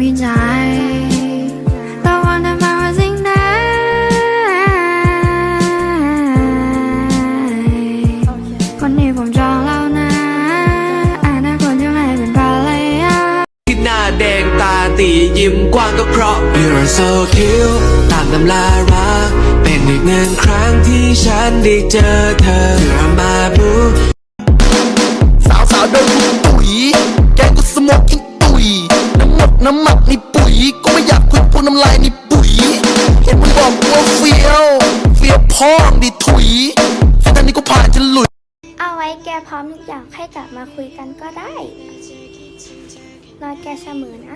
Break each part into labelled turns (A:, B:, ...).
A: วิจัยแต่วันนั้นมาว่าสิ่งใดคนนี้ผมจองแล้วนะอนาคตจะให้เป็นภรรยา
B: ที่หน้าแดงตาตียิ้มกว้างก็เพราะ You're so cute ตามตำรารัก เป็นอีกหนึ่งครั้งที่ฉันได้เจอเธอ You're my boo
C: สาวสาวๆเดินกูตุ๋ยแกงกูสโมกอิน น้ำลายนี่ปุ๋ย เห็นมึงบอกกูว่าเฟี้ยว เฟี้ยวพ่องดิถุยแค่ตอนนี้กูผ่านจะหลุด
D: เอาไว้แกพร้อมอยากให้กลับมาคุยกันก็ได้ รอแกเสมอนะ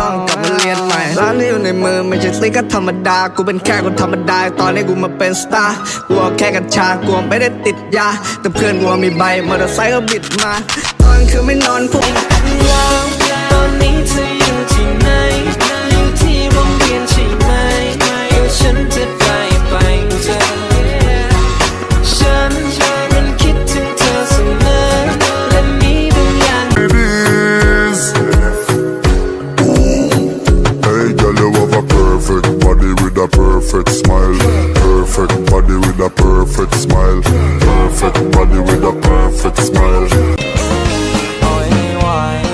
C: ต้องกลับมาเรียนใหม่ร้านนี้อยู่ในมือไม่ใช่สติ๊กเก็ธรรมดา กูเป็นแค่คนธรรมดา ตอนนี้กูมาเป็นสตาร์กูเอาแค่กัญชา กูไม่ได้ติดยา แต่เพื่อนกูมีใบมอเตอร์ไซค์ก็บิดมา ตอนคือไม่นอนพวก
B: ตอนนี้เธอ
E: Perfect body with a perfect smile. Perfect body with a perfect smile.
F: โอ้ยไหว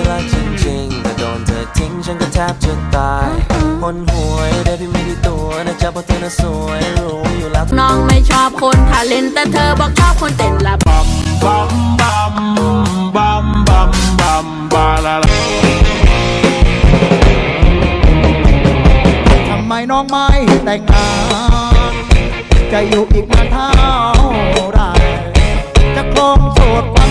F: รักจริงๆแต่โดนเธอทิ้งฉันก็แทบจะตายหนหวยได้พี่ไม่ได้ตัวนะจ๊ะเพราะเธอน่ะสวยรู้อยู่แล้ว
G: น้องไม่ชอบคนทาเลนแต่เธอบอกชอบคนเต้นละ
H: ทำไมน้องไม่แต่งงาน จะอยู่อีกนานเท่าไรจะคลองโสดไป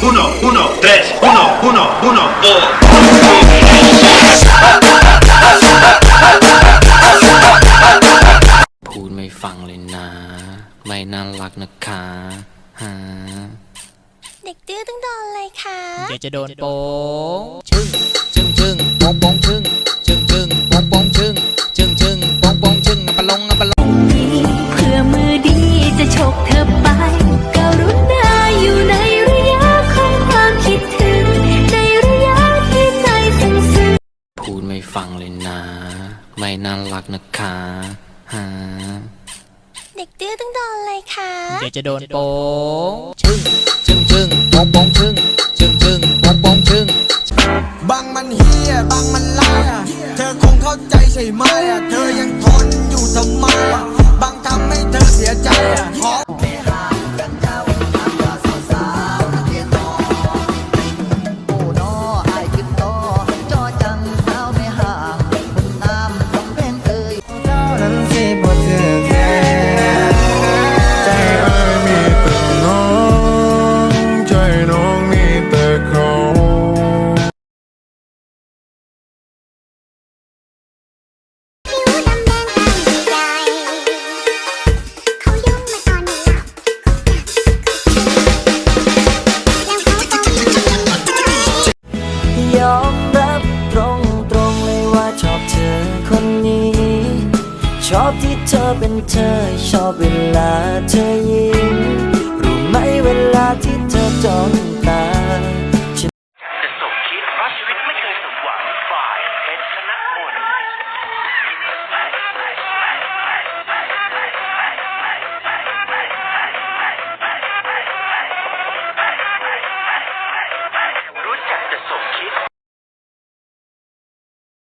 I: uno, uno, uno, tres, uno, uno, uno, dos.
F: พูดไม่ฟังเลยนะ ไม่น่ารักนะคะฮะ
D: เด็กดื้อต้องโดนเลยค่ะ
G: เดี๋ยวจะโดนโป้งชึ่งชึ่งชึ่งโป้งโป้งชึ่งชึ่งชึ่งโป้งโป้งชึ่งชึ่งชึ่งโป้งโป้งชึ่งอัปปะลงอัปปะลง
A: เพื่อมือดีจะฉกเธอไป ด
F: ไม่ฟังเลยนะ ไม่น่ารักนะคะฮะ
D: เด็กดื้อต้องโดนเลยค่ะ
G: เดี๋ยวจะโดนโป้งชึ่งชึ่งชึ่ง
F: อบที่เธอเป็นเธอ ชอบเวลาเธอยิ้มรู้ไหมเวลาที่เธอจ้องตา